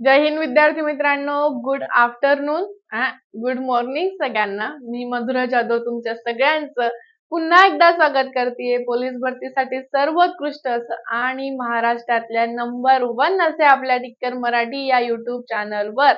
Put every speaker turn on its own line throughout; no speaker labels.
जय हिंद विद्यार्थी मित्रांनो. गुड आफ्टरनून गुड मॉर्निंग सगळ्यांना. मी मधुरा जाधव तुमच्या सगळ्यांचं पुन्हा एकदा स्वागत करते पोलीस भरतीसाठी सर्वोत्कृष्ट असं आणि महाराष्ट्रातल्या नंबर वन असे आपल्या टिक्कर मराठी या युट्यूब चॅनलवर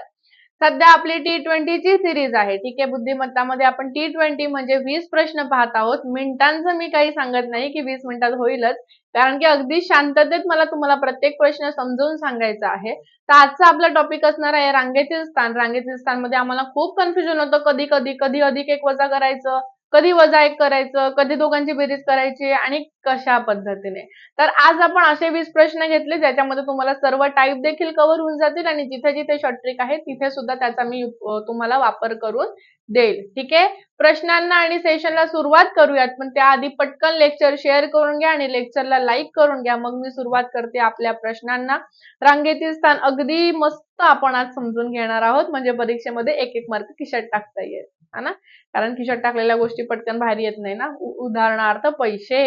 सध्या आपली टी ट्वेंटीची सिरीज आहे. ठीक आहे बुद्धिमत्तामध्ये आपण टी ट्वेंटी म्हणजे वीस प्रश्न पाहत आहोत. मिनिटांचं मी काही सांगत नाही की वीस मिनिटात होईलच. कारण की अगदी शांततेत मला तुम्हाला प्रत्येक प्रश्न समजवून सांगायचा आहे. तर आजचा आपला टॉपिक असणार आहे रांगेतील स्थान. रांगेतील स्थानमध्ये आम्हाला खूप कन्फ्युजन होतं. कधी कधी कधी अधिक एक वजा करायचं. कधी वजा एक करायचं कधी दोघांची बेरीज करायची आणि कशा पद्धतीने. तर आज आपण असे वीस प्रश्न घेतले ज्याच्यामध्ये तुम्हाला सर्व टाईप देखील कव्हर होऊन जातील आणि जिथे जिथे शॉर्ट ट्रिक आहे तिथे सुद्धा त्याचा मी तुम्हाला वापर करून देईल. ठीक आहे? प्रश्नांना आणि सेशनला सुरुवात करूयात पण त्याआधी पटकन लेक्चर शेअर करून घ्या आणि लेक्चरला लाईक करून घ्या. मग मी सुरुवात करते आपल्या प्रश्नांना. रांगेतील स्थान अगदी मस्त आपण आज समजून घेणार आहोत म्हणजे परीक्षेमध्ये एक एक मार्क खिशात टाकता येईल. हा ना? कारण खिशात टाकलेल्या गोष्टी पटकन बाहेर येत नाही ना. उदाहरणार्थ पैसे.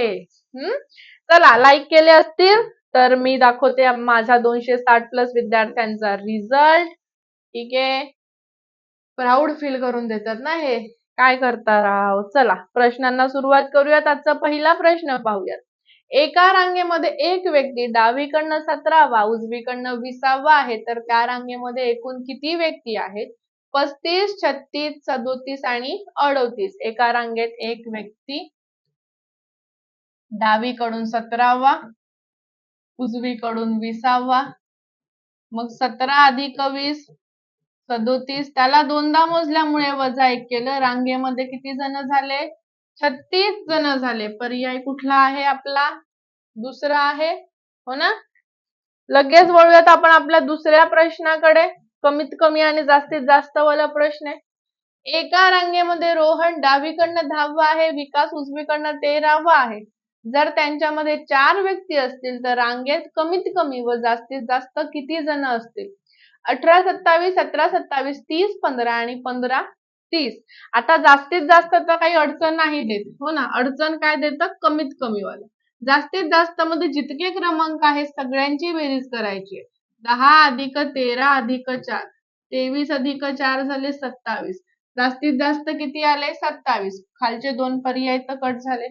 हम्म चला लाईक केले असतील तर मी दाखवते माझ्या दोनशे साठ प्लस विद्यार्थ्यांचा रिझल्ट ठीक आहे? प्राऊड फील करून देतात ना हे. काय करता राव? चला प्रश्नांना सुरुवात करूयात. आजचा पहिला प्रश्न पाहूयात. एका रांगेमध्ये एक व्यक्ती डावीकडनं सतरावा उजवीकडनं विसावा आहे. तर त्या रांगेमध्ये एकूण किती व्यक्ती आहेत? पस्तीस छत्तीस सदोतीस आणि अडोतीस. एका रांगेत एक व्यक्ती डावीकडून सतरावा उजवीकडून विसावा. मग सतरा अधिक वीस सदोतीस. त्याला दोनदा मोजल्यामुळे वजा एक केलं. रांगेमध्ये किती जण झाले? छत्तीस जण झाले. पर्याय कुठला आहे आपला? दुसरा आहे. हो ना? लगेच वळूयात आपण आपल्या दुसऱ्या प्रश्नाकडे. कमीत कमी आणि जास्तीत जास्त वाला प्रश्न आहे. एका रांगेमध्ये रोहन डावीकडनं दहावा आहे विकास उजवीकडनं तेरावा आहे. जर त्यांच्यामध्ये चार व्यक्ती असतील तर रांगेत कमीत कमी व जास्तीत जास्त किती जण असतील? अठरा सत्तावीस सतरा सत्तावीस तीस पंधरा आणि पंधरा तीस. आता जास्तीत जास्त तर काही अडचण नाही देत. हो ना? अडचण काय देतं? कमीत कमी वाला. जास्तीत जास्त मध्ये जितके क्रमांक आहेत सगळ्यांची बेरीज करायची आहे. दहा अधिक तेरा अधिक चार. तेवीस अधिक चार झाले सत्तावीस. जास्तीत जास्त किती आले? सत्तावीस. खालचे दोन पर्याय तर कट झाले.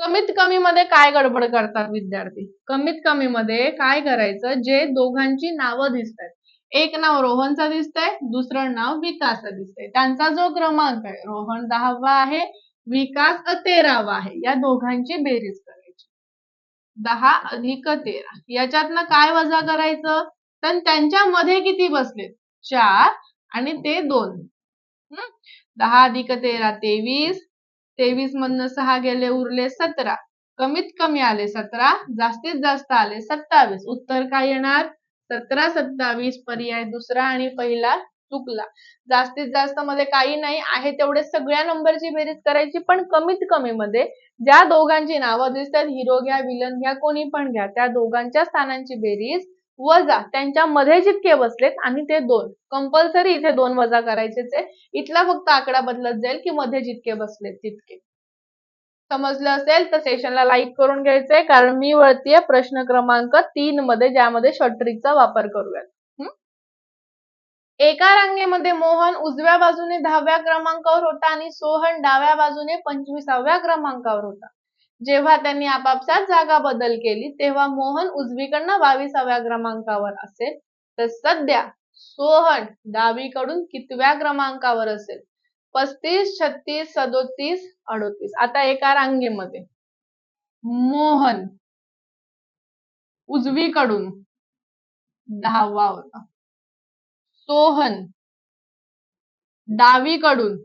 कमीत कमी मध्ये काय गडबड करतात विद्यार्थी? कमीत कमी मध्ये काय करायचं? जे दोघांची नावं दिसतात एक नाव रोहनचा दिसतंय दुसरं नाव विकासचं दिसतंय. त्यांचा जो क्रमांक आहे रोहन दहावा आहे विकास तेरावा आहे. या दोघांची बेरीज करायची. दहा अधिक तेरा. याच्यातनं काय वजा करायचं? तर त्यांच्यामध्ये किती बसले? चार आणि ते दोन. दहा अधिक तेरा तेवीस. तेवीस मधनं सहा गेले उरले सतरा. कमीत कमी आले सतरा जास्तीत जास्त आले सत्तावीस. उत्तर काय येणार? सतरा सत्तावीस. पर्याय दुसरा आणि पहिला चुकला. जास्तीत जास्त मध्ये काही नाही आहे तेवढे सगळ्या नंबरची बेरीज करायची पण कमीत कमी मध्ये ज्या दोघांची नावं दिसतात हिरो घ्या विलन घ्या कोणी पण घ्या त्या दोघांच्या स्थानांची बेरीज वजा त्यांच्या मध्ये जितके बसलेत आणि ते दोन. कंपल्सरी इथे दोन वजा करायचेच आहे. इथला फक्त आकडा बदलत जाईल की मध्ये जितके बसलेत तितके. समजलं असेल? तर सेशनला लाईक करून घ्यायचंय कारण मी वळतीये प्रश्न क्रमांक तीन मध्ये ज्यामध्ये शॉर्ट्रिकचा वापर करूयात. एका रांगेमध्ये मोहन उजव्या बाजूने दहाव्या क्रमांकावर होता आणि सोहन डाव्या बाजूने पंचवीसाव्या क्रमांकावर होता. जेव्हा त्यांनी आपापसात जागा बदल केली तेव्हा मोहन उजवीकडनं बावीसाव्या क्रमांकावर असेल. तर सध्या सोहन डावीकडून कितव्या क्रमांकावर असेल? पस्तीस छत्तीस सदोतीस अडोतीस. आता एका रांगेमध्ये. मोहन उजवीकडून दहावा होता. सोहन डावीकडून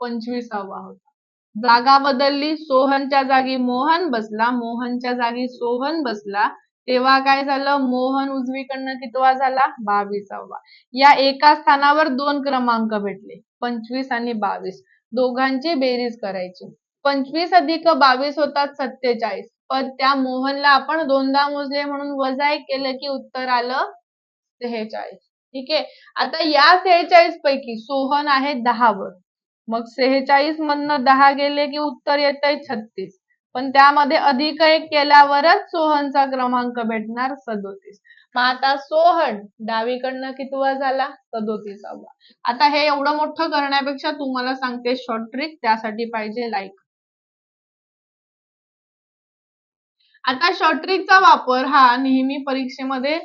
पंचवीसावा होता. जागा बदलली सोहनच्या जागी मोहन बसला मोहनच्या जागी सोहन बसला तेव्हा काय झालं? मोहन उजवीकडनं कितवा झाला बावीसावा. या एका स्थानावर दोन क्रमांक भेटले पंचवीस आणि बावीस. दोघांची बेरीज करायची. पंचवीस अधिक बावीस होतात सत्तेचाळीस. पण त्या मोहनला आपण दोनदा मोजले म्हणून वजा एक केलं की उत्तर आलं सेहेचाळीस. ठीक आहे? आता या सेहेचाळीस पैकी सोहन आहे दहावर. मग सेहेचाळीस मधनं दहा गेले की उत्तर येत आहे छत्तीस. पण त्यामध्ये अधिक एक केल्यावरच सोहनचा क्रमांक भेटणार सदोतीस. मग आता सोहन डावीकडनं कितवा झाला? सदोतीसावा. आता हे एवढं मोठं करण्यापेक्षा तुम्हाला सांगते शॉर्ट ट्रिक त्यासाठी पाहिजे लाईक आता शॉर्ट ट्रिकचा वापर हा नेहमी परीक्षेमध्ये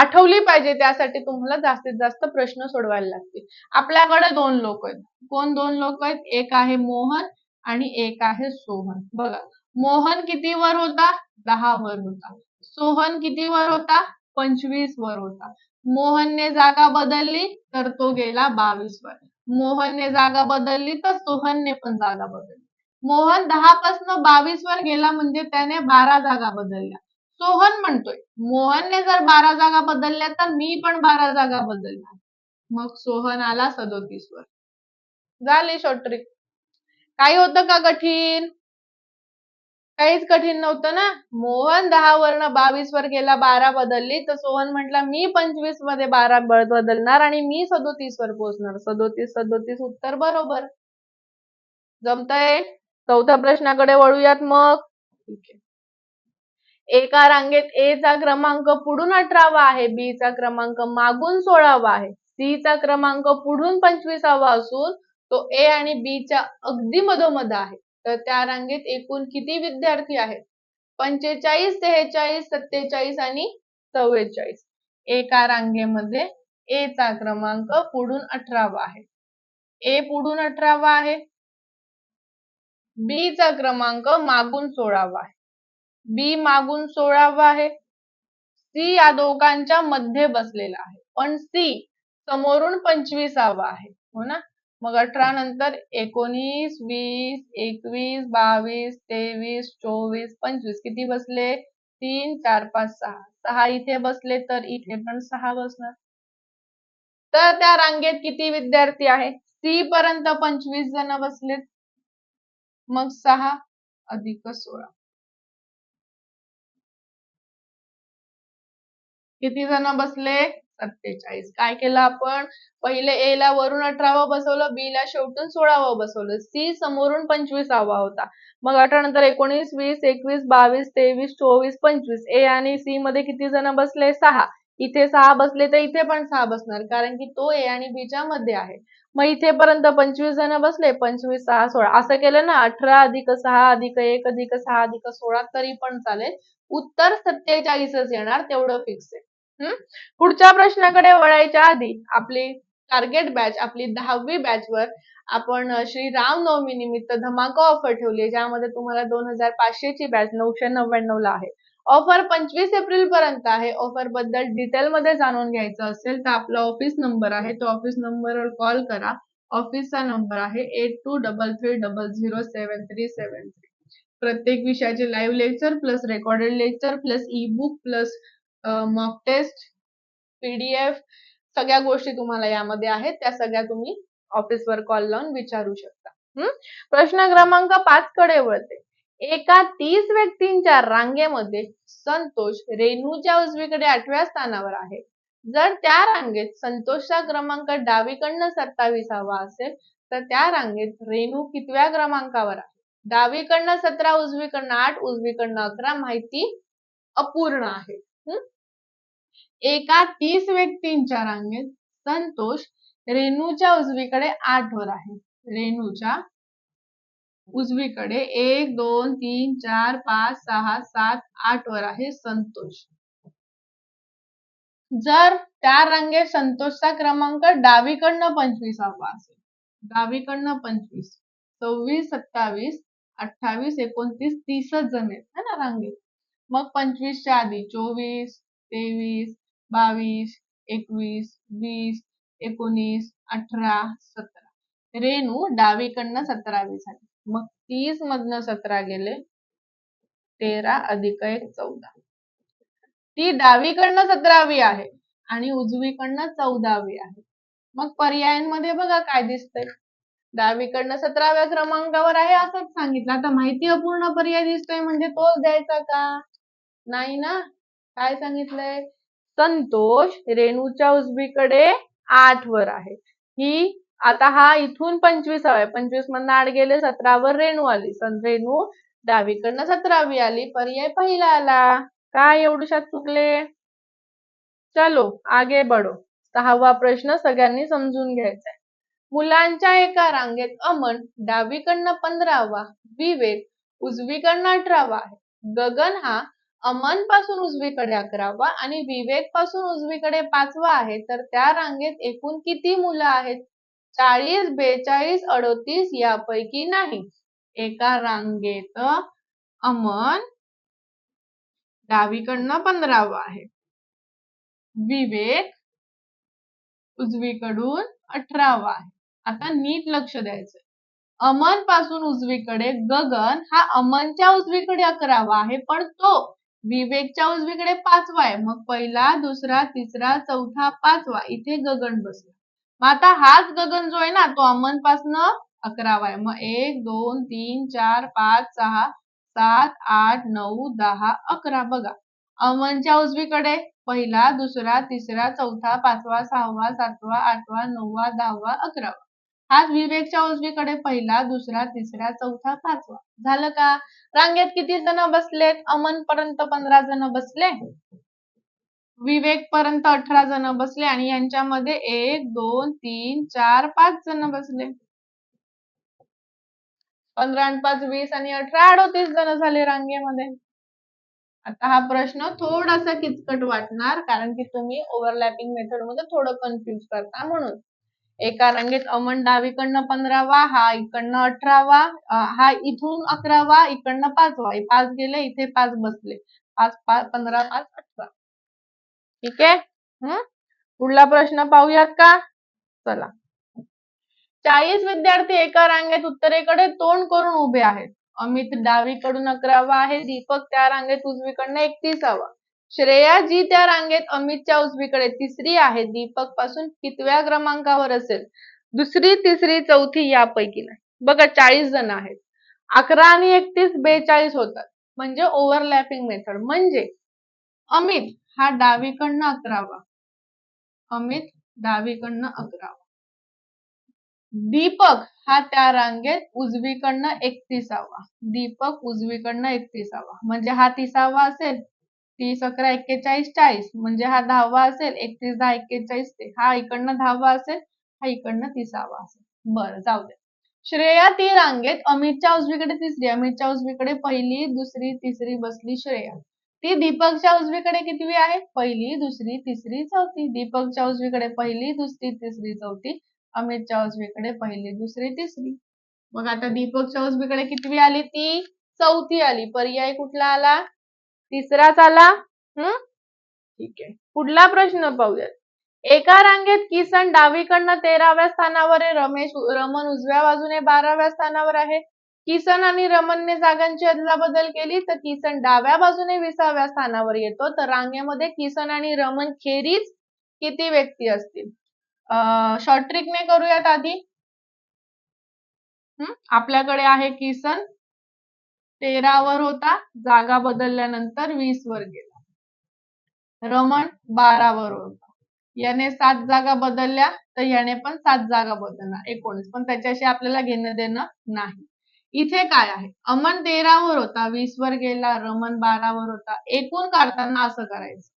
आठवली पाहिजे त्यासाठी तुम्हाला जास्तीत जास्त प्रश्न सोडवायला लागतील. आपल्याकडे दोन लोक आहेत. कोण दोन लोक आहेत? एक आहे मोहन आणि एक आहे सोहन. बघा मोहन किती वर होता? दहा वर होता. सोहन किती वर होता? पंचवीस वर होता. मोहनने जागा बदलली तर तो गेला बावीस वर. मोहनने जागा बदलली तर सोहनने पण जागा बदलली. मोहन दहा पासन बावीस वर गेला म्हणजे त्याने बारा जागा बदलल्या. सोहन म्हणतोय. मोहनने जर बारा जागा बदलल्या तर मी पण बारा जागा बदलणार. मग सोहन आला सदोतीस वर झाली शॉर्ट ट्रिक काही होतं का कठीण? काहीच कठीण नव्हतं ना? मोहन दहा वरनं बावीस वर गेला बारा बदलली. तर सोहन म्हटला मी पंचवीसमध्ये बारा बदलणार आणि मी सदोतीस वर पोहोचणार. सदोतीस सदोतीस उत्तर बरोबर. जमतय? चौथ्या प्रश्नाकडे वळूयात मग. ठीक आहे. एका रांगेत ए चा क्रमांक पुढून अठरावा आहे बी चा क्रमांक मागून सोळावा आहे. सी चा क्रमांक पुढून पंचवीसावा असून तो ए आणि बी च्या अगदी मधोमध आहे. तर त्या रांगेत एकूण किती विद्यार्थी आहेत? पंचेचाळीस सेहेचाळीस सत्तेचाळीस आणि चव्वेचाळीस. एका रांगेमध्ये ए चा क्रमांक पुढून अठरावा आहे. ए पुढून अठरावा आहे. बी चा क्रमांक मागून सोळावा आहे. बी मागून सोळावा आहे. सी या दोघांच्या मध्ये बसलेला आहे. पण सी समोरून पंचवीसावा आहे. हो ना? मग अठरा नंतर एकोणीस वीस एकवीस बावीस तेवीस चोवीस पंचवीस किती बसले? तीन चार पाच सहा. सहा इथे बसले तर इथे पण सहा बसणार. तर त्या रांगेत किती विद्यार्थी आहे? सी पर्यंत पंचवीस जण बसलेत. मग सहा अधिक सोळा. किती जण बसले? सत्तेचाळीस. काय केलं आपण? पहिले ए ला वरून अठरावं बसवलं बी ला शेवटून सोळावं बसवलं. सी समोरून पंचवीसावा होता. मग अठरा नंतर एकोणीस वीस एकवीस बावीस तेवीस चोवीस पंचवीस. ए आणि सी मध्ये किती जण बसले? सहा. इथे सहा बसले तर इथे पण सहा बसणार कारण की तो ए आणि बीच्या मध्ये आहे. मग इथेपर्यंत पंचवीस जण बसले पंचवीस सहा सोळा. असं केलं ना अठरा अधिक सहा अधिक एक अधिक सहा अधिक सोळा तरी पण चालेल. उत्तर सत्तेचाळीसच येणार तेवढं फिक्स आहे. पुढच्या प्रश्नाकडे वळायच्या आधी आपली टार्गेट बॅच आपली दहावी बॅच वर आपण श्री रामनवमी निमित्त धमाका ऑफर ठेवली ज्यामध्ये तुम्हाला दोन हजार पाचशे ची बॅच नऊशे नव्याण्णव ला आहे. ऑफर पंचवीस एप्रिल पर्यंत आहे. ऑफरबद्दल डिटेल मध्ये जाणून घ्यायचं असेल तर आपला ऑफिस नंबर आहे. तो ऑफिस नंबरवर कॉल करा. ऑफिसचा नंबर आहे eight two double three double zero seven three seven three प्रत्येक विषयाचे live lecture plus recorded lecture plus e book plus mock test PDF सगळ्या गोष्टी तुम्हाला यामध्ये आहेत. त्या सगळ्या तुम्ही ऑफिसवर कॉल लावून विचारू शकता. प्रश्न क्रमांक पाच कडे वळते. एका तीस व्यक्तींच्या रांगेमध्ये संतोष रेणूच्या उजवीकडे आठव्या स्थानावर आहे. जर त्या रांगेत संतोषचा क्रमांक डावीकडनं सत्तावीसावा असेल तर त्या रांगेत रेणू कितव्या क्रमांकावर आहे? डावीकडनं सतरा उजवीकडनं आठ उजवीकडनं अकरा माहिती अपूर्ण आहे. एका तीस व्यक्तींच्या रांगेत संतोष रेणूच्या उजवीकडे आठ वर आहे. रेणूच्या उजवीकडे एक दोन तीन चार पाच सहा सात आठ वर आहे संतोष. जर त्या रांगेत संतोषचा क्रमांक डावीकडनं पंचवीसावा असेल डावीकडनं पंचवीस सव्वीस सत्तावीस अठ्ठावीस एकोणतीस तीसच जण आहेत ना रांगेत. मग पंचवीसच्या आधी चोवीस तेवीस बावीस एकवीस वीस एकोणीस अठरा सतरा. रेणू डावीकडनं सतरावी झाली. मग तीस मधनं सतरा गेले. तेरा अधिक एक चौदा. ती डावीकडनं सतरावी आहे आणि उजवीकडनं चौदावी आहे. मग पर्यायांमध्ये बघा काय दिसतंय. डावीकडनं सतराव्या क्रमांकावर आहे असंच सांगितलं. आता माहिती अपूर्ण पर्याय दिसतोय म्हणजे तोच द्यायचा का? नाही ना? काय सांगितलंय? संतोष रेणूच्या उजवीकडे आठ वर आहे. ही आता हा इथून पंचवीस आहे पंचवीस मधनं आठ गेले सतरावर रेणू आली. रेणू डावीकडनं सतरावी आली. पर्याय पहिला आला. काय एवढ्यात चुकले? चलो आगे बढो. सहावा प्रश्न सगळ्यांनी समजून घ्यायचा आहे मुलांच्या एका रांगेत अमन डावीकडनं पंधरावा विवेक उजवीकडनं अठरावा आहे. गगन हा अमनपासून उजवीकडे अकरावा आणि विवेकपासून उजवीकडे पाचवा आहे तर त्या रांगेत एकूण किती मुलं आहेत? चाळीस बेचाळीस अडोतीस यापैकी नाही. एका रांगेत अमन डावीकडनं पंधरावा आहे. विवेक उजवीकडून अठरावा आहे. आता नीट लक्ष द्यायचं अमनपासून उजवीकडे गगन हा अमनच्या उजवीकडे अकरावा आहे पण तो विवेकच्या उजवीकडे पाचवा आहे मग पहिला दुसरा तिसरा चौथा पाचवा इथे गगन बसला. मग आता हाच गगन जो आहे ना तो अमन पासनं अकरावा आहे मग एक दोन तीन चार पाच सहा सात आठ नऊ दहा अकरा. बघा अमनच्या उजवीकडे पहिला दुसरा तिसरा चौथा पाचवा सहावा सातवा आठवा नववा दहावा अकरावा. हाच विवेकच्या उजवीकडे पहिला दुसरा तिसरा चौथा पाचवा. झालं का? रांगेत किती जण बसलेत? अमन पर्यंत पंधरा जण बसले? विवेक पर्यंत अठरा जण बसले आणि यांच्यामध्ये एक दोन तीन चार पाच जण बसले. पंधरा आणि पाच वीस आणि अठरा अडोतीस जण झाले रांगेमध्ये. आता हा प्रश्न थोडासा किचकट वाटणार कारण की तुम्ही ओव्हरलॅपिंग मेथडमध्ये थोडं कन्फ्युज करता म्हणून. एका रांगेत अमन डावीकडनं पंधरावा हा इकडनं अठरावा हा इथून अकरावा इकडनं पाचवा. पाच गेले इथे पाच बसले. पाच पाच पंधरा पाच अठरा. ठीक आहे? हम्म पुढला प्रश्न पाहूयात का? चला. चाळीस विद्यार्थी एका रांगेत उत्तरेकडे तोंड करून उभे आहेत. अमित डावीकडून अकरावा आहे दीपक त्या रांगेत उजवीकडनं एकतीसावा. श्रेया जी त्या रांगेत अमितच्या उजवीकडे तिसरी आहे. दीपकपासून कितव्या क्रमांकावर असेल? दुसरी तिसरी चौथी यापैकी नाही. बघा चाळीस जण आहेत. अकरा आणि एकतीस बेचाळीस होतात. म्हणजे ओव्हरलॅपिंग मेथड म्हणजे अमित हा डावीकडनं अकरावा. अमित डावीकडनं अकरावा. दीपक हा त्या रांगेत उजवीकडनं एकतीसावा. दीपक उजवीकडनं एकतीसावा. म्हणजे हा तिसावा असेल तीस अकरा एक्केचाळीस चाळीस. म्हणजे हा दहावा असेल एकतीस दहा एक्केचाळीस ते. हा इकडनं दहावा असेल हा इकडनं तिसावा असेल. बरं जाऊ दे. श्रेया ती रांगेत अमितच्या उजवीकडे तिसरी अमितच्या उजवीकडे पहिली दुसरी तिसरी बसली श्रेया. ती दीपकच्या उजवीकडे कितवी आहे? पहिली दुसरी तिसरी चौथी. दीपकच्या उजवीकडे पहिली दुसरी तिसरी चौथी. अमितच्या उजवीकडे पहिली दुसरी तिसरी. मग आता दीपकच्या उजवीकडे कितवी आली ती? चौथी आली. पर्याय कुठला आला? तिसराच आला हम्म ठीक आहे. पुढला प्रश्न पाहूयात. एका रांगेत किसन डावीकडनं तेराव्या स्थानावर आहे? रमेश रमन उजव्या बाजूने बाराव्या स्थानावर आहे. किसन आणि रमनने जागांची अदलाबदल केली तर किसन डाव्या बाजूने विसाव्या स्थानावर येतो. तर रांगेमध्ये किसन आणि रमन खेरीज किती व्यक्ती असतील? शॉर्ट ट्रिकने करूयात आधी. हम्म आपल्याकडे आहे किसन तेरावर होता जागा बदलल्यानंतर वीस वर गेला. रमण बारावर होता. याने सात जागा बदलल्या तर याने पण सात जागा बदलणार एकोणीस. पण त्याच्याशी आपल्याला घेणं देणं नाही. इथे काय आहे? अमन तेरावर होता वीस वर गेला रमन बारावर होता. एकूण काढताना असं करायचं.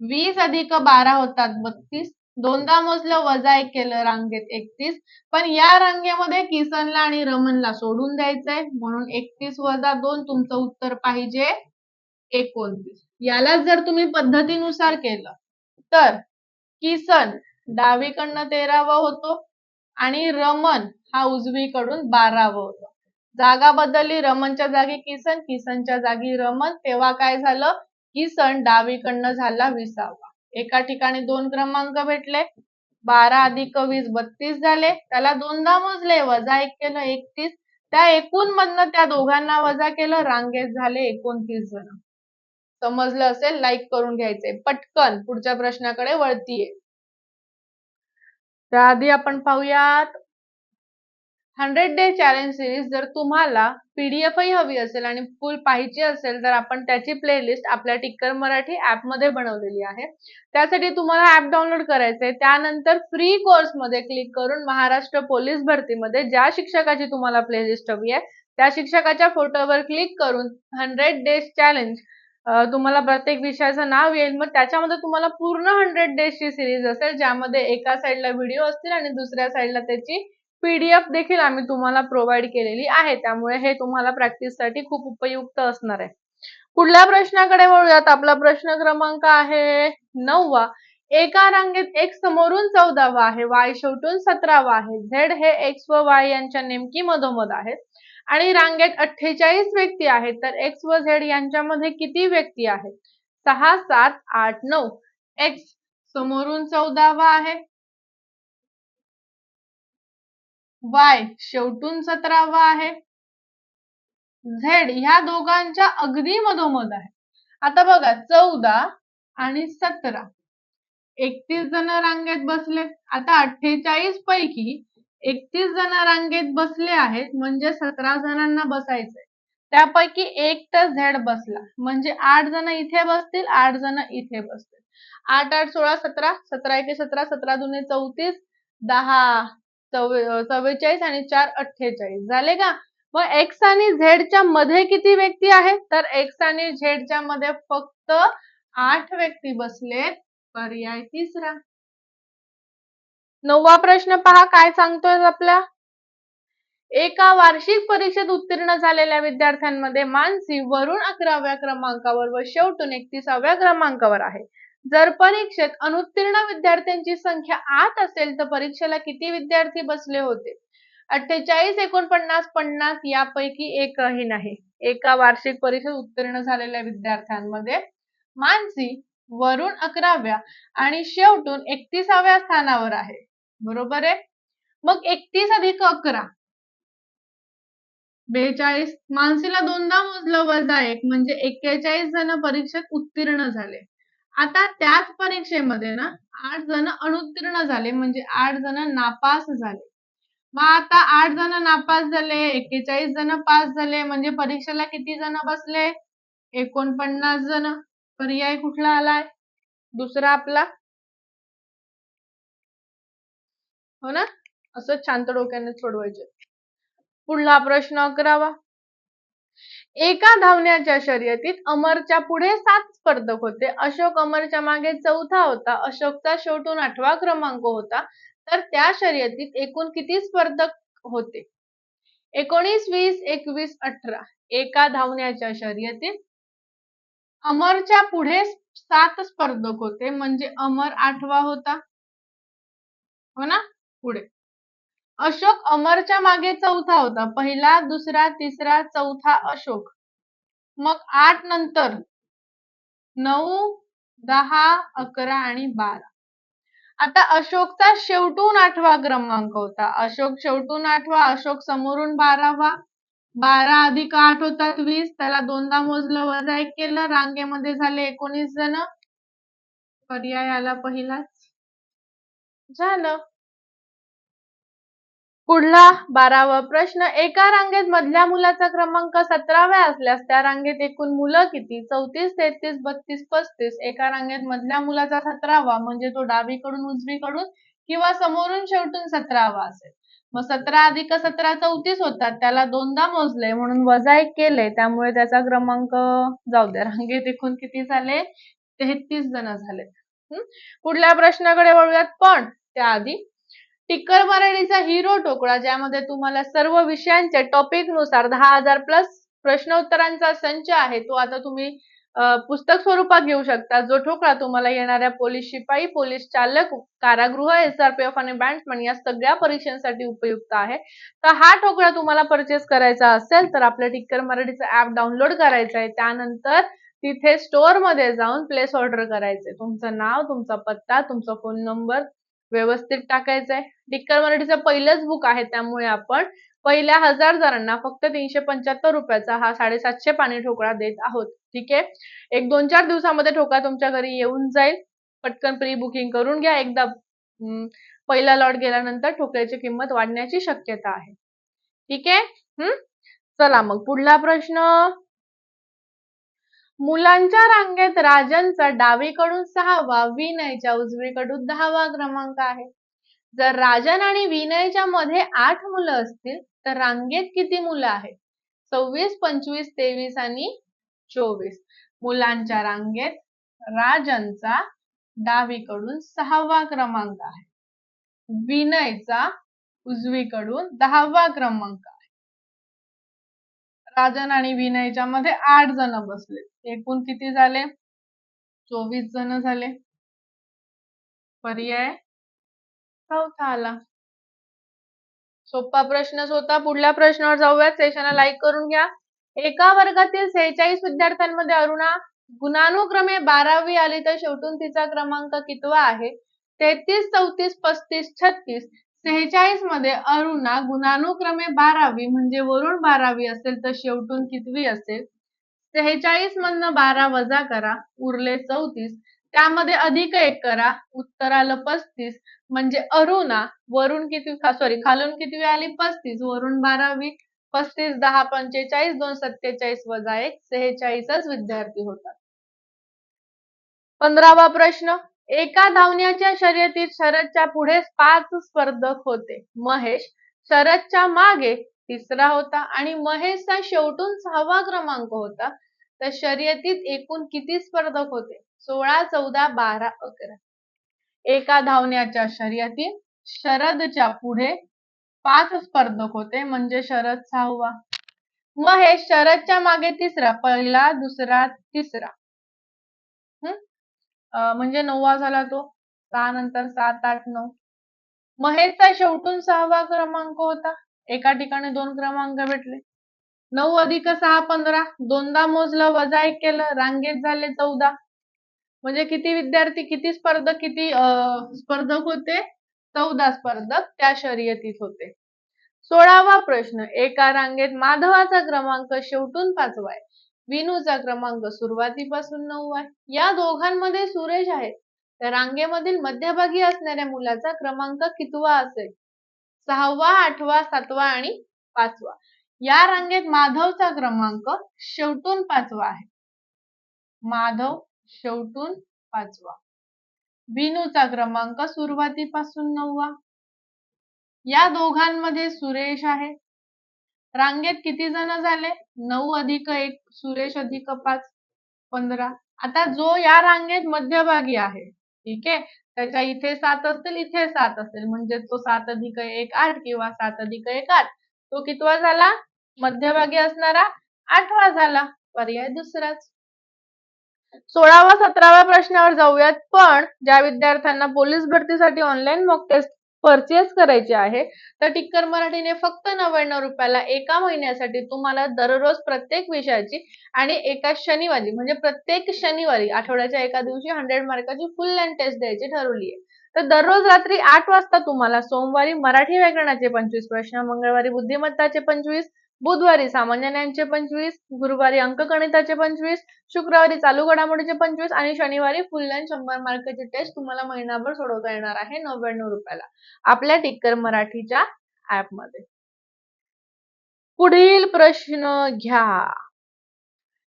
वीस अधिक बारा होतात बत्तीस. दोनदा मोजलं वजा एक केलं रांगेत एकतीस. पण या रांगेमध्ये किसनला आणि रमनला सोडून द्यायचंय. म्हणून एकतीस वजा दोन तुमचं उत्तर पाहिजे एकोणतीस. याला जर तुम्ही पद्धतीनुसार केलं तर किसन डावीकडनं तेरावं होतो आणि रमन हा उजवीकडून बारावं होतो. जागा बदलली रमनच्या जागी किसन किसनच्या जागी रमन. तेव्हा काय झालं? किसन डावीकडनं झाला विसावा. एका ठिकाणी दोन क्रमांक भेटले. बारा अधिक वीस बत्तीस झाले. त्याला दोनदा मोजले. वजा एक केलं एकतीस. त्या एकूण मधनं त्या दोघांना वजा केलं. रांगेत झाले एकोणतीस जण. समजलं असेल? लाईक करून घ्यायचंय. पटकन पुढच्या प्रश्नाकडे वळतीये. त्याआधी आपण पाहूयात. हंड्रेड डे चॅलेंज सिरीज जर तुम्हाला पीडीएफही हवी असेल आणि फुल पाहिजे असेल तर आपण त्याची प्लेलिस्ट आपल्या टिक्कर मराठी ऍपमध्ये बनवलेली आहे. त्यासाठी तुम्हाला ऍप डाउनलोड करायचं आहे. त्यानंतर फ्री कोर्समध्ये क्लिक करून महाराष्ट्र पोलीस भरतीमध्ये ज्या शिक्षकाची तुम्हाला प्लेलिस्ट हवी आहे त्या शिक्षकाच्या फोटोवर क्लिक करून हंड्रेड डेज चॅलेंज तुम्हाला प्रत्येक विषयाचं नाव येईल. मग त्याच्यामध्ये तुम्हाला पूर्ण हंड्रेड डेजची सिरीज असेल ज्यामध्ये एका साईडला व्हिडिओ असतील आणि दुसऱ्या साईडला त्याची पीडीएफ देखील आम्ही तुम्हाला प्रोव्हाइड केलेली आहे. त्यामुळे हे तुम्हाला प्रॅक्टिससाठी खूप उपयुक्त असणार आहे. पुढल्या प्रश्नाकडे वळूयात. आपला प्रश्न क्रमांक आहे नववा. एका रांगेत एक समोरून चौदावा आहे. वाय शेवटून सतरावा आहे. झेड हे एक्स व वाय यांच्या नेमकी मधोमध आहेत. आणि रांगेत अठ्ठेचाळीस व्यक्ती आहेत. तर एक्स व झेड यांच्यामध्ये किती व्यक्ती आहेत? सहा सात आठ नऊ. एक्स समोरून चौदावा आहे. वाय शेवटून सतरावा आहे. झेड ह्या दोघांच्या अगदी मधोमध आहे. आता बघा चौदा आणि सतरा. एकतीस जण रांगेत बसले. आता अठ्ठेचाळीस पैकी एकतीस जण रांगेत बसले आहेत म्हणजे सतरा जणांना बसायचंय. त्यापैकी एक तर झेड बसला. म्हणजे आठ जण इथे बसतील आठ जण इथे बसतील. आठ आठ सोळा सतरा सतरा एके सतरा सतरा दुने चौतीस दहा. चव्वेचाळीस आणि चार अठ्ठेचाळीस. झाले का? मग एक्स आणि झेडच्या मध्ये किती व्यक्ती आहेत? तर एक्स आणि झेडच्या मध्ये फक्त आठ व्यक्ती बसले. पर्याय तिसरा. नववा प्रश्न पहा काय सांगतोय आपल्या एका वार्षिक परीक्षेत उत्तीर्ण झालेल्या विद्यार्थ्यांमध्ये मानसी वरून अकराव्या क्रमांकावर व शेवटून एकतीसाव्या क्रमांकावर आहे. जर परीक्षेत अनुत्तीर्ण विद्यार्थ्यांची संख्या आठ असेल तर परीक्षेला किती विद्यार्थी बसले होते? अठ्ठेचाळीस एकोणपन्नास पन्नास यापैकी एकही नाही. एका वार्षिक परीक्षेत उत्तीर्ण झालेल्या विद्यार्थ्यांमध्ये मानसी वरून अकराव्या आणि शेवटून एकतीसाव्या स्थानावर आहे. बरोबर आहे? मग एकतीस अधिक अकरा. बेचाळीस. मानसीला दोनदा मोजलं वजा एक म्हणजे एक्केचाळीस जण परीक्षेत उत्तीर्ण झाले. आता त्याच परीक्षेमध्ये ना आठ जण अनुत्तीर्ण झाले म्हणजे आठ जण नापास झाले. मग आता आठ जण नापास झाले एक्केचाळीस जण पास झाले म्हणजे परीक्षेला किती जण बसले? एकोणपन्नास जण. पर्याय कुठला आलाय? दुसरा आपला? हो ना? असं शांत डोक्याने सोडवायचे. पुढला प्रश्न अकरावा. एका धावण्याच्या शर्यतीत अमरच्या पुढे सात स्पर्धक होते. अशोक अमरच्या मागे चौथा होता. अशोकचा शेवटून आठवा क्रमांक होता. तर त्या शर्यतीत एकूण किती स्पर्धक होते? एकोणीस वीस एकवीस अठरा. एका धावण्याच्या शर्यतीत अमरच्या पुढे सात स्पर्धक होते. म्हणजे अमर आठवा होता. हो ना? पुढे. अशोक अमरच्या मागे चौथा होता. पहिला दुसरा तिसरा चौथा अशोक. मग आठ नंतर नऊ दहा अकरा आणि बारा. आता अशोकचा शेवटून आठवा क्रमांक होता. अशोक शेवटून आठवा अशोक समोरून बारावा. बारा अधिक आठ होतात वीस त्याला दोनदा मोजलं वजा एक केलं रांगेमध्ये झाले एकोणीस जण. पर्याय आला पहिलाच. झालं. पुढला बारावा प्रश्न. एका रांगेत मधल्या मुलाचा क्रमांक सतराव्या असल्यास त्या रांगेत एकूण मुलं किती? चौतीस तेहतीस बत्तीस पस्तीस. एका रांगेत मधल्या मुलाचा सतरावा म्हणजे तो डावीकडून उजवीकडून किंवा समोरून शेवटून सतरावा असेल. मग सतरा अधिक सतरा चौतीस होतात. त्याला दोनदा मोजले म्हणून वजा एक केले. त्यामुळे त्याचा क्रमांक जाऊ द्या रांगेत एकूण किती झाले? तेहतीस जण झाले. पुढल्या प्रश्नाकडे वळूयात पण. त्याआधी टिक्कर मराठीचा हिरो टोकळा ज्यामध्ये तुम्हाला सर्व विषयांच्या टॉपिकनुसार दहा हजार प्लस प्रश्नोत्तरांचा संच आहे. तो आता तुम्ही पुस्तक स्वरूपात घेऊ शकता. जो ठोकळा तुम्हाला येणाऱ्या पोलीस शिपाई पोलीस चालक कारागृह एसआरपीएफ आणि बँड्समन या सगळ्या परीक्षांसाठी उपयुक्त आहे. तर हा ठोकळा तुम्हाला परचेस करायचा असेल तर आपल्या टिक्कर मराठीचा ऍप डाउनलोड करायचं आहे. त्यानंतर तिथे स्टोअरमध्ये जाऊन प्लेस ऑर्डर करायचे. तुमचं नाव तुमचा पत्ता तुमचा फोन नंबर व्यवस्थित टाकायचंय. डिक्कर मराठीचं पहिलंच बुक आहे त्यामुळे आपण पहिल्या हजार जणांना फक्त तीनशे पंच्याहत्तर रुपयाचा हा साडेसातशे पाणी ठोकळा देत आहोत. ठीक आहे? एक दोन चार दिवसामध्ये ठोका तुमच्या घरी येऊन जाईल. पटकन प्री बुकिंग करून घ्या. एकदा पहिला लॉट गेल्यानंतर ठोकळ्याची किंमत वाढण्याची शक्यता आहे. ठीक आहे? हम्म? चला मग पुढला प्रश्न. मुलांच्या रांगेत राजनचा डावीकडून सहावा विनयच्या उजवीकडून दहावा क्रमांक आहे. जर राजन आणि विनयच्या मध्ये आठ मुलं असतील तर रांगेत किती मुलं आहेत? सव्वीस पंचवीस तेवीस आणि चोवीस. मुलांच्या रांगेत राजनचा डावीकडून सहावा क्रमांक आहे. विनयचा उजवीकडून दहावा क्रमांक आहे. राजन आणि विनयच्या मध्ये आठ जण बसले. एकूण किती झाले? चोवीस जण झाले. पर्याय? चौथा आला. सोपा प्रश्नच होता. पुढल्या प्रश्नावर जाऊयात. सेशनला लाईक करून घ्या. एका वर्गातील सेहेचाळीस विद्यार्थ्यांमध्ये अरुणा गुणानुक्रमे बारावी आली तर शेवटून तिचा क्रमांक कितवा आहे? तेहतीस चौतीस पस्तीस छत्तीस. सेहेचाळीसमध्ये अरुणा गुणानुक्रमे बारावी म्हणजे वरून बारावी असेल तर शेवटून कितवी असेल? सेहेचाळीस मधनं बारा वजा करा उरले चौतीस. त्यामध्ये अधिक एक करा उत्तर आलं पस्तीस. म्हणजे अरुणा वरून किती सॉरी खालून किती आली? पस्तीस. वरून बारावी. पस्तीस दहा पंचेचाळीस दोन सत्तेचाळीस वजा एक सेहेचाळीसच विद्यार्थी होतात. पंधरावा प्रश्न. एका धावण्याच्या शर्यतीत शरदच्या पुढे पाच स्पर्धक होते. महेश शरदच्या मागे तिसरा होता आणि महेशचा शेवटून सहावा क्रमांक होता. तर शर्यतीत एकूण किती स्पर्धक होते? सोळा चौदा बारा अकरा. एका धावण्याच्या शर्यतीत शरदच्या पुढे पाच स्पर्धक होते म्हणजे शरद सहावा. महेश शरदच्या मागे तिसरा पहिला दुसरा तिसरा. हम्म म्हणजे नववा झाला तो. सहा नंतर सात आठ नऊ. महेशचा शेवटून सहावा क्रमांक होता. एका ठिकाणी दोन क्रमांक भेटले. नऊ अधिक सहा पंधरा. दोनदा मोजलं वजा एक केलं रांगेत झाले चौदा. म्हणजे किती विद्यार्थी किती स्पर्धक किती स्पर्धक होते? चौदा स्पर्धक त्या शर्यतीत होते. सोळावा प्रश्न. एका रांगेत माधवाचा क्रमांक शेवटून पाचवा आहे विनूचा क्रमांक सुरुवातीपासून नऊ आहे या दोघांमध्ये सुरेश आहे. त्या रांगेमधील मध्यभागी असणाऱ्या मुलाचा क्रमांक कितवा असेल? सहावा आठवा सातवा आणि पाचवा. या रांगेत माधवचा क्रमांक शेवटून पाचवा आहे. माधव शेवटून पाचवा. बिनूचा क्रमांक सुरुवातीपासून नववा. या दोघांमध्ये सुरेश आहे. रांगेत किती जण झाले? नऊ अधिक एक सुरेश अधिक पाच पंधरा. आता जो या रांगेत मध्यभागी आहे ठीक आहे? त्याच्या इथे सात असतील इथे सात असेल म्हणजे तो सात अधिक एक आठ किंवा सात अधिक एक आठ. तो कितवा झाला? मध्यभागी असणारा आठवा झाला. पर्याय दुसराच. सोळावा सतराव्या प्रश्नावर जाऊयात. पण ज्या विद्यार्थ्यांना पोलीस भरतीसाठी ऑनलाईन मॉक टेस्ट परचेस करायची आहे तर टिक्कर मराठीने फक्त नव्याण्णव रुपयाला एका महिन्यासाठी तुम्हाला दररोज प्रत्येक विषयाची आणि एका शनिवारी म्हणजे प्रत्येक शनिवारी आठवड्याच्या एका दिवशी हंड्रेड मार्काची फुल लँड टेस्ट द्यायची ठरवली आहे तर दररोज रात्री आठ वाजता तुम्हाला सोमवारी मराठी व्याकरणाचे पंचवीस प्रश्न मंगळवारी बुद्धिमत्ताचे पंचवीस बुधवारी सामान्य ज्ञानचे पंचवीस गुरुवारी अंकगणिताचे पंचवीस शुक्रवारी चालू घडामोडीचे पंचवीस आणि शनिवारी फुल लाईन शंभर मार्काची टेस्ट तुम्हाला महिनाभर सोडवता येणार आहे नव्याण्णव रुपयाला. आपल्या टिक्कर मराठीच्या ऍपमध्ये पुढील प्रश्न घ्या.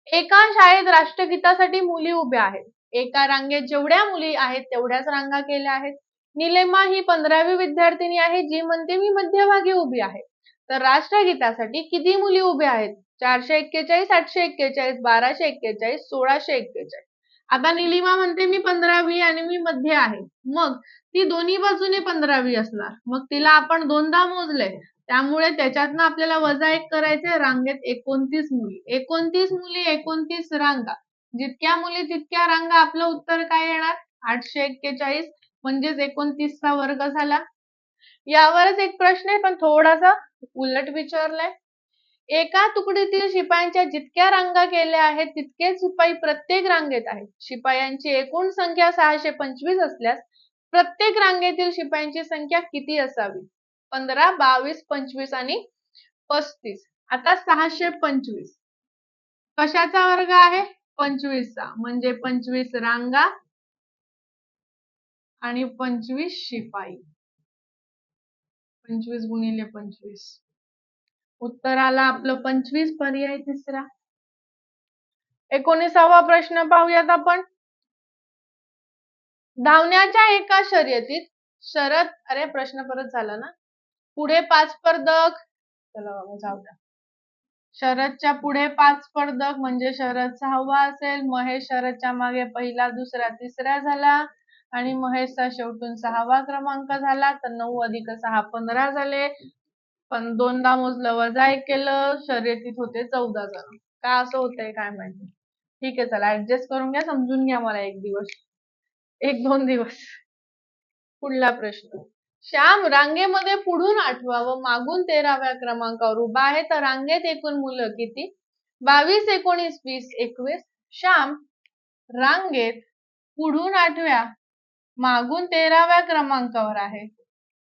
एका शाळेत राष्ट्रगीतासाठी मुली उभ्या आहेत. एका रांगेत जेवढ्या मुली आहेत तेवढ्याच रांगा केल्या आहेत. निलेमा ही पंधरावी विद्यार्थिनी आहे जी म्हणते मी मध्यभागी उभी आहे. तर राष्ट्रगीतासाठी किती मुली उभ्या आहेत? चारशे एक्केचाळीस आठशे एक्केचाळीस बाराशे एक्केचाळीस सोळाशे एक्केचाळीस. आता निलिमा म्हणते मी पंधरावी आणि मी मध्ये आहे. मग ती दोन्ही बाजूने पंधरावी असणार. मग तिला आपण दोनदा मोजले. त्यामुळे त्याच्यातनं आपल्याला वजा एक करायचे रांगेत एकोणतीस मुली. एकोणतीस मुली एकोणतीस रांगा. जितक्या मुली तितक्या रांगा आपलं उत्तर काय येणार? आठशे एक्केचाळीस म्हणजेच एकोणतीसचा वर्ग झाला. यावरच एक प्रश्न आहे पण थोडासा उलट विचारलाय. एका तुकडीतील शिपायांच्या जितक्या रांगा केल्या आहेत तितके शिपाई प्रत्येक रांगेत आहेत. शिपायांची एकूण संख्या सहाशे पंचवीस असल्यास प्रत्येक रांगेतील शिपायांची संख्या किती असावी? पंधरा बावीस पंचवीस आणि पस्तीस. आता सहाशे पंचवीस. कशाचा वर्ग आहे? पंचवीसचा म्हणजे पंचवीस रांगा आणि पंचवीस शिपाई. पंचवीस गुणिले पंचवीस. उत्तर आला आपलं पंचवीस पर्याय तिसरा. एकोणीसावा प्रश्न पाहूयात आपण. धावण्याच्या एका शर्यतीत शरद अरे प्रश्न परत झाला ना? पुढे पाच स्पर्धक. चला बाबा जाऊ द्या शरदच्या पुढे पाच स्पर्धक म्हणजे शरद सहावा असेल महेश शरदच्या मागे पहिला दुसरा तिसरा झाला आणि महेशचा शेवटून सहावा क्रमांक झाला. तर नऊ अधिक सहा पंधरा झाले. पण दोनदा मोजलं वजा एक केलं शर्यतीत होते चौदा जण. का असं होतंय काय माहिती. ठीक आहे चला ऍडजस्ट करून घ्या समजून घ्या मला एक दिवस. एक दोन दिवस. पुढला प्रश्न. श्याम रांगेमध्ये पुढून आठवा व मागून तेराव्या क्रमांकावर उभा आहे. तर रांगेत एकूण मुलं किती? बावीस एकोणीस वीस एकवीस. श्याम रांगेत पुढून आठव्या मागून तेराव्या क्रमांकावर आहे.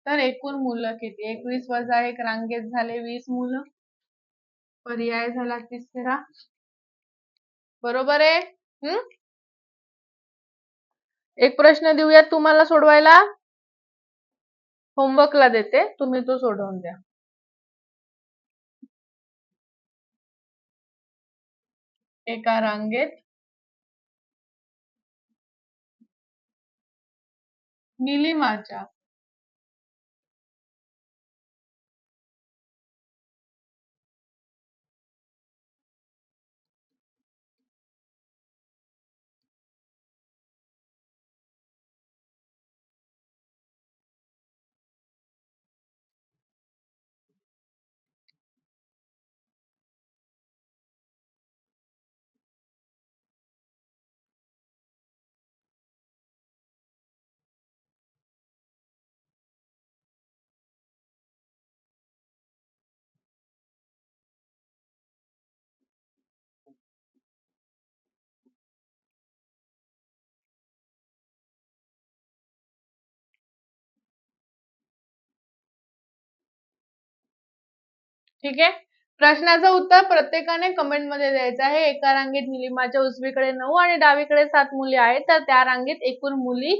तर एकूण मुलं किती? एकवीस वजा एक रांगेत झाले वीस मुलं. पर्याय झाला तिसरा. बरोबर आहे? हम्म एक प्रश्न देऊयात तुम्हाला सोडवायला? होमवर्कला देते तुम्ही तो सोडवून द्या. एका रांगेत. निलिमाच्या ठीक आहे? प्रश्नाचं उत्तर प्रत्येकाने कमेंटमध्ये द्यायचं आहे. एका रांगेत निलिमाच्या उजवीकडे नऊ आणि डावीकडे सात मुली आहेत. तर त्या रांगेत एकूण मुली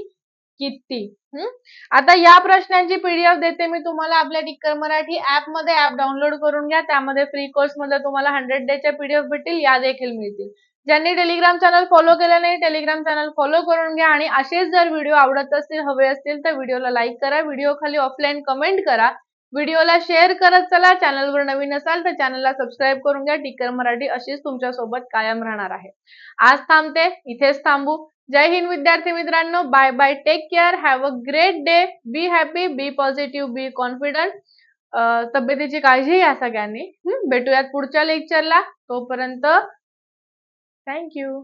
किती? हम्म आता या प्रश्नांची पीडीएफ देते मी तुम्हाला. आपल्या टिक्कर मराठी ऍपमध्ये ऍप डाउनलोड करून घ्या. त्यामध्ये फ्री कोर्समध्ये तुम्हाला हंड्रेड डेच्या पीडीएफ भेटतील. या देखील मिळतील. ज्यांनी टेलिग्राम चॅनल फॉलो केलं नाही टेलिग्राम चॅनल फॉलो करून घ्या. आणि असेच जर व्हिडिओ आवडत असतील हवे असतील तर व्हिडिओला लाईक करा. व्हिडिओ खाली ऑफलाईन कमेंट करा. व्हिडिओला शेअर करत चला. चॅनलवर नवीन असाल तर चॅनलला सबस्क्राईब करून घ्या. टिकर मराठी अशीच तुमच्यासोबत कायम राहणार आहे. आज थांबते. इथेच थांबू. जय हिंद विद्यार्थी मित्रांनो. Bye bye take care have a great day be happy be positive be confident तब्येतीची काळजी घ्या सगळ्यांनी. भेटूयात पुढच्या लेक्चरला तोपर्यंत थँक्यू